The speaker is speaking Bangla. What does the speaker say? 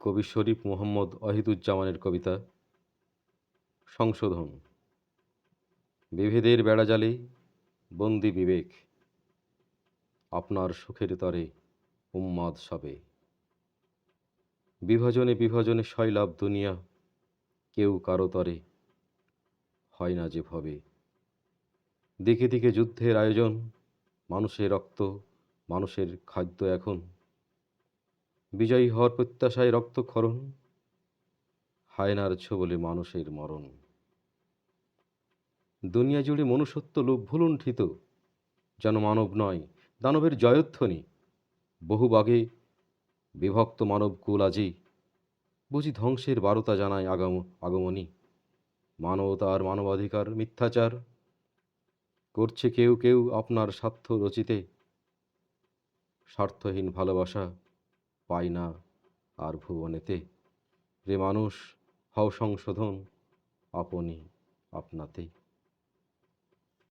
কবি শরীফ মোহাম্মদ অহিদুজ্জামানের কবিতা সংশোধন। বিভেদের বেড়াজালে বন্দি বিবেক, আপনার সুখের তরে উন্মাদ সবে। বিভাজনে বিভাজনে শৈলাভ দুনিয়া, কেউ কারও তরে হয় না যে ভবে। দিকে দিকে যুদ্ধের আয়োজন, মানুষের রক্ত, মানুষের খাদ্য এখন বিজয়ী হওয়ার প্রত্যাশায় রক্তক্ষরণ, হায়নার ছোবলে মানুষের মরণ। দুনিয়া জুড়ে মনুষ্যত্ব লোভ ভুলুণ্ঠিত, যেন মানব নয়, দানবের জয়ধ্বনি। বহু বাগে বিভক্ত মানবকুল আজি, বুঝি ধ্বংসের বারতা জানায় আগম, আগমনী। মানবতা আর মানবাধিকার মিথ্যাচার, করছে কেউ কেউ আপনার স্বার্থ রচিতে। স্বার্থহীন ভালোবাসা পায় না আর ভুবনেতে। রে মানুষ হও সংশোধন আপনি আপনাতেই।